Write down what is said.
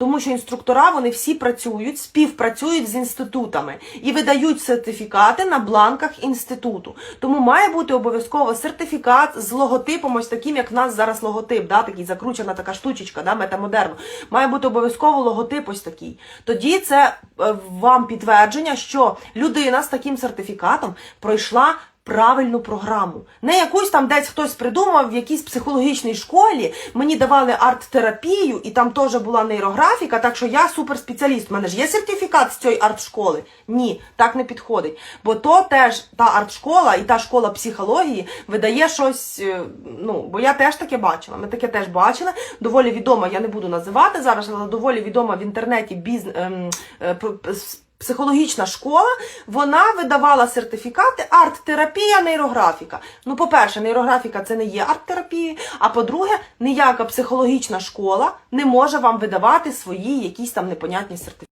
Тому що інструктора вони всі працюють, співпрацюють з інститутами і видають сертифікати на бланках інституту. Тому має бути обов'язково сертифікат з логотипом, ось таким, як в нас зараз логотип, да, такий закручена така штучечка, да, метамодерно. Має бути обов'язково логотип ось такий. Тоді це е, вам підтвердження, що людина з таким сертифікатом пройшла правильну програму. Не якусь там десь хтось придумав в якійсь психологічній школі. Мені давали арт-терапію, і там теж була нейрографіка, так що я суперспеціаліст. У мене ж є сертифікат з цієї арт-школи. Ні, так не підходить. Бо то теж та арт-школа і та школа психології видає щось. е, Ну, бо я теж таке бачила. Ми таке теж бачили. Доволі відома, я не буду називати зараз, але доволі відома в інтернеті біз... ем, е, психологічна школа, вона видавала сертифікати арт-терапія, нейрографіка. Ну, по-перше, нейрографіка це не є арт-терапією, а по-друге, ніяка психологічна школа не може вам видавати свої якісь там непонятні сертифікати.